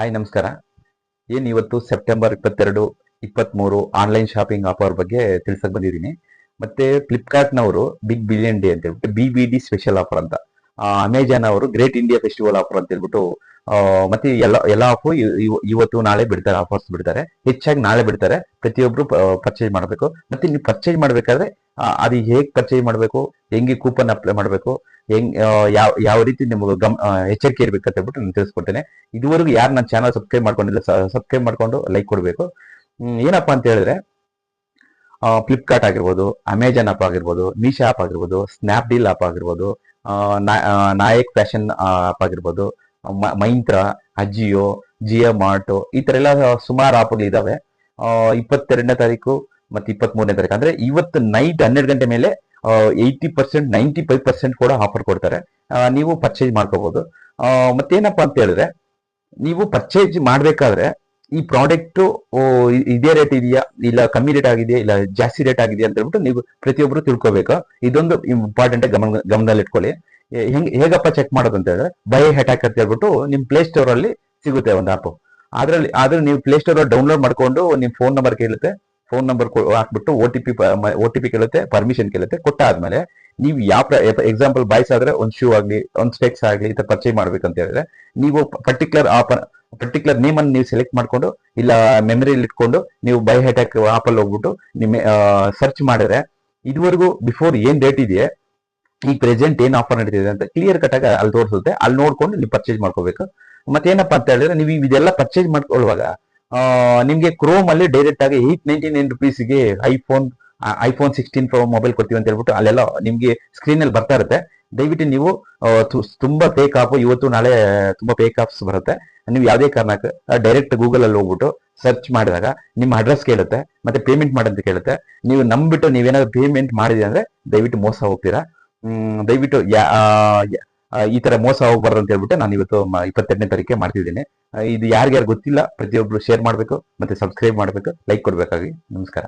Hi ನಮಸ್ಕಾರ. ಏನು ಇವತ್ತು ಸೆಪ್ಟೆಂಬರ್ ಇಪ್ಪತ್ತೆರಡು ಇಪ್ಪತ್ತ್ಮೂರು ಆನ್ಲೈನ್ ಶಾಪಿಂಗ್ ಆಫರ್ ಬಗ್ಗೆ ತಿಳ್ಸಕ್ ಬಂದಿದ್ದೀನಿ. ಮತ್ತೆ ಫ್ಲಿಪ್ಕಾರ್ಟ್ನವರು ಬಿಗ್ ಬಿಲಿಯನ್ ಡೇ ಅಂತ ಹೇಳ್ಬಿಟ್ಟು B B D special offer ಅಂತ. ಅಮೆಜಾನ್ ಅವರು ಗ್ರೇಟ್ ಇಂಡಿಯಾ ಫೆಸ್ಟಿವಲ್ ಆಫರ್ ಅಂತ ಹೇಳ್ಬಿಟ್ಟು ಮತ್ತೆ ಎಲ್ಲ ಎಲ್ಲ ಆಫು ಇವತ್ತು ನಾಳೆ ಬಿಡ್ತಾರೆ, ಆಫರ್ಸ್ ಬಿಡ್ತಾರೆ. ಹೆಚ್ಚಾಗಿ ನಾಳೆ ಬಿಡ್ತಾರೆ. ಪ್ರತಿಯೊಬ್ರು ಪರ್ಚೇಸ್ ಮಾಡಬೇಕು. ಮತ್ತೆ ನೀವು ಪರ್ಚೇಸ್ ಮಾಡ್ಬೇಕಾದ್ರೆ ಅದು ಹೇಗೆ ಪರ್ಚೇಸ್ ಮಾಡಬೇಕು, ಹೆಂಗೆ ಕೂಪನ್ ಅಪ್ಲೈ ಮಾಡಬೇಕು, ಹೆಂಗ್ ಯಾವ ಯಾವ ರೀತಿ ನಿಮಗೆ ಗಮ್ ಎಚ್ಚರಿಕೆ ಇರ್ಬೇಕು ಅಂತ ಹೇಳ್ಬಿಟ್ಟು ನಾನು ತಿಳಿಸ್ಕೊಡ್ತೇನೆ. ಇದುವರೆಗೂ ಯಾರು ನನ್ನ ಚಾನಲ್ ಸಬ್ಸ್ಕ್ರೈಬ್ ಮಾಡ್ಕೊಂಡಿಲ್ಲ ಸಬ್ಸ್ಕ್ರೈಬ್ ಮಾಡ್ಕೊಂಡು ಲೈಕ್ ಕೊಡಬೇಕು. ಏನಪ್ಪಾ ಅಂತ ಹೇಳಿದ್ರೆ ಫ್ಲಿಪ್ಕಾರ್ಟ್ ಆಗಿರ್ಬೋದು ಅಮೆಜಾನ್ ಆಪ್ ಆಗಿರ್ಬೋದು ಮೀಶಾ ಆಪ್ ಆಗಿರ್ಬೋದು ಸ್ನ್ಯಾಪ್ಡೀಲ್ ಆಪ್ ಆಗಿರ್ಬೋದು ನಾಯಕ್ ಫ್ಯಾಷನ್ ಆಪ್ ಆಗಿರ್ಬೋದು ಮೈಂತ್ರ ಅಜಿಯೋ ಜಿಯೋ ಮಾರ್ಟ್ ಈ ತರ ಎಲ್ಲ ಸುಮಾರು ಆಪ್ಗಳು ಇದಾವೆ. ಇಪ್ಪತ್ತೆರಡನೇ ತಾರೀಕು ಮತ್ತೆ ಇಪ್ಪತ್ತ್ ಮೂರನೇ ತಾರೀಕು. ಅಂದ್ರೆ ಇವತ್ತು ನೈಟ್ ಹನ್ನೆರಡು ಗಂಟೆ ಮೇಲೆ eighty percent ninety five percent ಕೂಡ ಆಫರ್ ಕೊಡ್ತಾರೆ. ನೀವು ಪರ್ಚೇಸ್ ಮಾಡ್ಕೋಬಹುದು ಮತ್ತೇನಪ್ಪ ಅಂತ ಹೇಳಿದ್ರೆ, ನೀವು ಪರ್ಚೇಸ್ ಮಾಡ್ಬೇಕಾದ್ರೆ ಈ ಪ್ರಾಡಕ್ಟ್ ಇದೇ ರೇಟ್ ಇದೆಯಾ? ಇಲ್ಲ ಕಮ್ಮಿ ರೇಟ್ ಆಗಿದೆಯಾ? ಇಲ್ಲ ಜಾಸ್ತಿ ರೇಟ್ ಆಗಿದೆಯಾ ಅಂತ ಹೇಳ್ಬಿಟ್ಟು ನೀವು ಪ್ರತಿಯೊಬ್ರು ತಿಳ್ಕೋಬೇಕು. ಇದೊಂದು ಇಂಪಾರ್ಟೆಂಟ್ ಗಮನ, ಗಮನದಲ್ಲಿ ಇಟ್ಕೊಳ್ಳಿ. ಹೆಂಗ್, ಹೇಗಪ್ಪ ಚೆಕ್ ಮಾಡೋದು ಅಂತ ಹೇಳಿದ್ರೆ ಬೈ ಹೆಟ್ಯಾಕ್ ಅಂತ ಹೇಳ್ಬಿಟ್ಟು ನಿಮ್ ಪ್ಲೇ ಸ್ಟೋರ್ ಅಲ್ಲಿ ಸಿಗುತ್ತೆ ಒಂದು ಆಪ್ ಅದ್ರಲ್ಲಿ ಆದ್ರೆ ನೀವು ಪ್ಲೇ ಸ್ಟೋರ್ ಡೌನ್ಲೋಡ್ ಮಾಡ್ಕೊಂಡು ನಿಮ್ ಫೋನ್ ನಂಬರ್ ಕೇಳುತ್ತೆ. ಫೋನ್ ನಂಬರ್ ಹಾಕ್ಬಿಟ್ಟು O T P O T P ಕೇಳುತ್ತೆ ಪರ್ಮಿಷನ್ ಕೇಳುತ್ತೆ, ಕೊಟ್ಟಾದ್ಮೇಲೆ ನೀವು ಯಾವ ಎಕ್ಸಾಂಪಲ್ ಬಾಯ್ಸ್ ಆದ್ರೆ ಒಂದು ಶೂ ಆಗ್ಲಿ, ಒಂದು ಸ್ಪೆಕ್ಸ್ ಆಗ್ಲಿ ಈ ಪರ್ಚೇಸ್ ಮಾಡ್ಬೇಕಂತ ಹೇಳಿದ್ರೆ, ನೀವು ಪರ್ಟಿಕ್ಯುಲರ್ ಆಪ್ ಪರ್ಟಿಕ್ಯುಲರ್ ನೇಮ್ ಅನ್ನು ನೀವು ಸೆಲೆಕ್ಟ್ ಮಾಡ್ಕೊಂಡು, ಇಲ್ಲ ಮೆಮರಿಯಲ್ಲಿ ಇಟ್ಕೊಂಡು, ನೀವು ಬೈ ಆಪ್ ಅಲ್ಲಿ ಹೋಗ್ಬಿಟ್ಟು ನಿಮ್ಮ ಸರ್ಚ್ ಮಾಡಿದ್ರೆ, ಇದುವರೆಗೂ ಬಿಫೋರ್ ಏನ್ ರೇಟ್ ಇದೆಯೇ, ಈ ಪ್ರೆಸೆಂಟ್ ಏನ್ ಆಫರ್ ನಡೀತಿದೆ ಅಂತ ಕ್ಲಿಯರ್ ಕಟ್ ಆಗಿ ಅಲ್ಲಿ ತೋರಿಸುತ್ತೆ. ಅಲ್ಲಿ ನೋಡ್ಕೊಂಡು ನೀವು ಪರ್ಚೇಸ್ ಮಾಡ್ಕೋಬೇಕು. ಮತ್ತೇನಪ್ಪ ಅಂತ ಹೇಳಿದ್ರೆ, ನೀವು ಇದೆಲ್ಲ ಪರ್ಚೇಸ್ ಮಾಡ್ಕೊಳ್ಳುವಾಗ ನಿಮ್ಗೆ ಕ್ರೋಮ್ ಅಲ್ಲಿ ಡೈರೆಕ್ಟ್ ಆಗಿ eight ninety nine ರುಪೀಸ್ಗೆ iPhone iPhone sixteen pro mobile ಕೊಡ್ತೀವಿ ಅಂತ ಹೇಳ್ಬಿಟ್ಟು ಅಲ್ಲೆಲ್ಲ ನಿಮ್ಗೆ ಸ್ಕ್ರೀನ್ ಅಲ್ಲಿ ಬರ್ತಾ ಇರುತ್ತೆ. ದಯವಿಟ್ಟು ನೀವು ತುಂಬಾ ಪೇಕ್ ಆಫ್ ಇವತ್ತು ನಾಳೆ ತುಂಬಾ ಪೇಕ್ ಆಫ್ಸ್ ಬರುತ್ತೆ. ನೀವು ಯಾವುದೇ ಕಾರಣಕ್ಕೆ ಡೈರೆಕ್ಟ್ ಗೂಗಲ್ ಅಲ್ಲಿ ಹೋಗ್ಬಿಟ್ಟು ಸರ್ಚ್ ಮಾಡಿದಾಗ ನಿಮ್ಮ ಅಡ್ರೆಸ್ ಕೇಳುತ್ತೆ, ಮತ್ತೆ ಪೇಮೆಂಟ್ ಮಾಡಂತ ಕೇಳುತ್ತೆ. ನೀವು ನಂಬಿಟ್ಟು ನೀವೇನಾದ್ರು ಪೇಮೆಂಟ್ ಮಾಡಿದ್ರೆ ಅಂದ್ರೆ ದಯವಿಟ್ಟು ಮೋಸ ಹೋಗ್ತೀರಾ. ದಯವಿಟ್ಟು ಈ ತರ ಮೋಸ ಹೋಗ್ಬಾರ್ದು ಅಂತ ಹೇಳ್ಬಿಟ್ಟು ನಾನು ಇವತ್ತು ಇಪ್ಪತ್ತೆರಡನೇ ತಾರೀಕೆ ಮಾಡ್ತಿದ್ದೀನಿ. ಇದು ಯಾರಿಗ್ಯಾರು ಗೊತ್ತಿಲ್ಲ, ಪ್ರತಿಯೊಬ್ರು ಶೇರ್ ಮಾಡಬೇಕು, ಮತ್ತೆ ಸಬ್ಸ್ಕ್ರೈಬ್ ಮಾಡಬೇಕು ಲೈಕ್ ಕೊಡ್ಬೇಕಾಗಿ. ನಮಸ್ಕಾರ.